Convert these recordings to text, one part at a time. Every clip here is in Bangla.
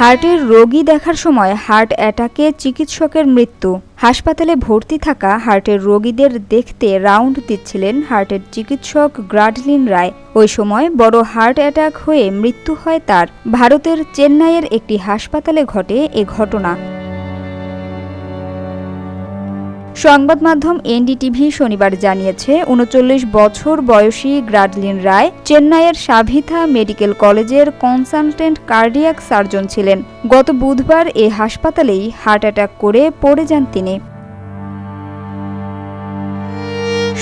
হার্টের রোগী দেখার সময় হার্ট অ্যাটাকে চিকিৎসকের মৃত্যু। হাসপাতালে ভর্তি থাকা হার্টের রোগীদের দেখতে রাউন্ড দিচ্ছিলেন হার্টের চিকিৎসক গ্রাডলিন রায়। ওই সময় বড় হার্ট অ্যাটাক হয়ে মৃত্যু হয় তার। ভারতের চেন্নাইয়ের একটি হাসপাতালে ঘটে এ ঘটনা। সংবাদ মাধ্যম এনডিটিভি শনিবার জানিয়েছে, উনচল্লিশ বছর বয়সী গ্রাডলিন রায় চেন্নাইয়ের সাভিথা মেডিকেল কলেজের কনসালটেন্ট কার্ডিয়াক সার্জন ছিলেন। গত বুধবার এ হাসপাতালেই হার্ট অ্যাটাক করে পড়ে যান তিনি।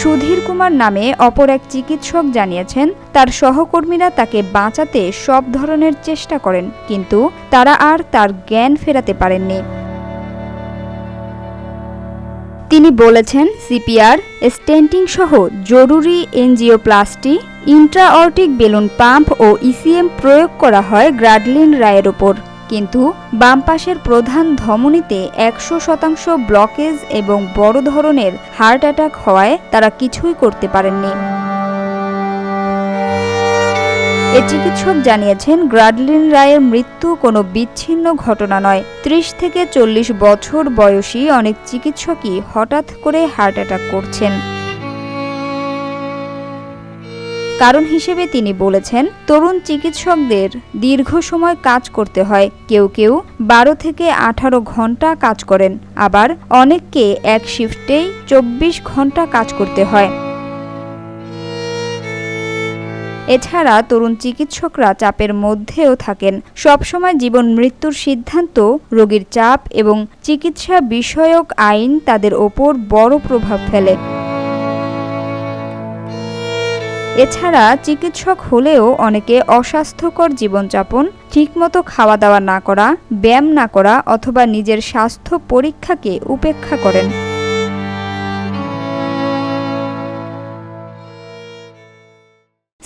সুধীর কুমার নামে অপর এক চিকিৎসক জানিয়েছেন, তার সহকর্মীরা তাকে বাঁচাতে সব ধরনের চেষ্টা করেন, কিন্তু তারা আর তার জ্ঞান ফেরাতে পারেননি। তিনি বলেছেন, সিপিআর, স্টেন্টিং সহ জরুরি এনজিওপ্লাস্টি, ইন্ট্রাঅর্টিক বেলুন পাম্প ও ইসিএম প্রয়োগ করা হয় গ্রাডলিন রায়ের ওপর। কিন্তু বাম পাশের প্রধান ধমনীতে একশো শতাংশ ব্লকেজ এবং বড় ধরনের হার্ট অ্যাটাক হওয়ায় তারা কিছুই করতে পারেননি। এ চিকিৎসক জানিয়েছেন, গ্রাডলিন রায়ের মৃত্যু কোনো বিচ্ছিন্ন ঘটনা নয়। ত্রিশ থেকে চল্লিশ বছর বয়সী অনেক চিকিৎসকই হঠাৎ করে হার্ট অ্যাটাক করছেন। কারণ হিসেবে তিনি বলেছেন, তরুণ চিকিৎসকদের দীর্ঘ সময় কাজ করতে হয়। কেউ কেউ বারো থেকে আঠারো ঘণ্টা কাজ করেন। আবার অনেককে এক শিফটেই চব্বিশ ঘণ্টা কাজ করতে হয়। এছাড়া তরুণ চিকিৎসকরা চাপের মধ্যেও থাকেন। সবসময় জীবন মৃত্যুর সিদ্ধান্ত, রোগীর চাপ এবং চিকিৎসা বিষয়ক আইন তাদের ওপর বড় প্রভাব ফেলে। এছাড়া চিকিৎসক হলেও অনেকে অস্বাস্থ্যকর জীবনযাপন, ঠিকমতো খাওয়া দাওয়া না করা, ব্যায়াম না করা অথবা নিজের স্বাস্থ্য পরীক্ষাকে উপেক্ষা করেন।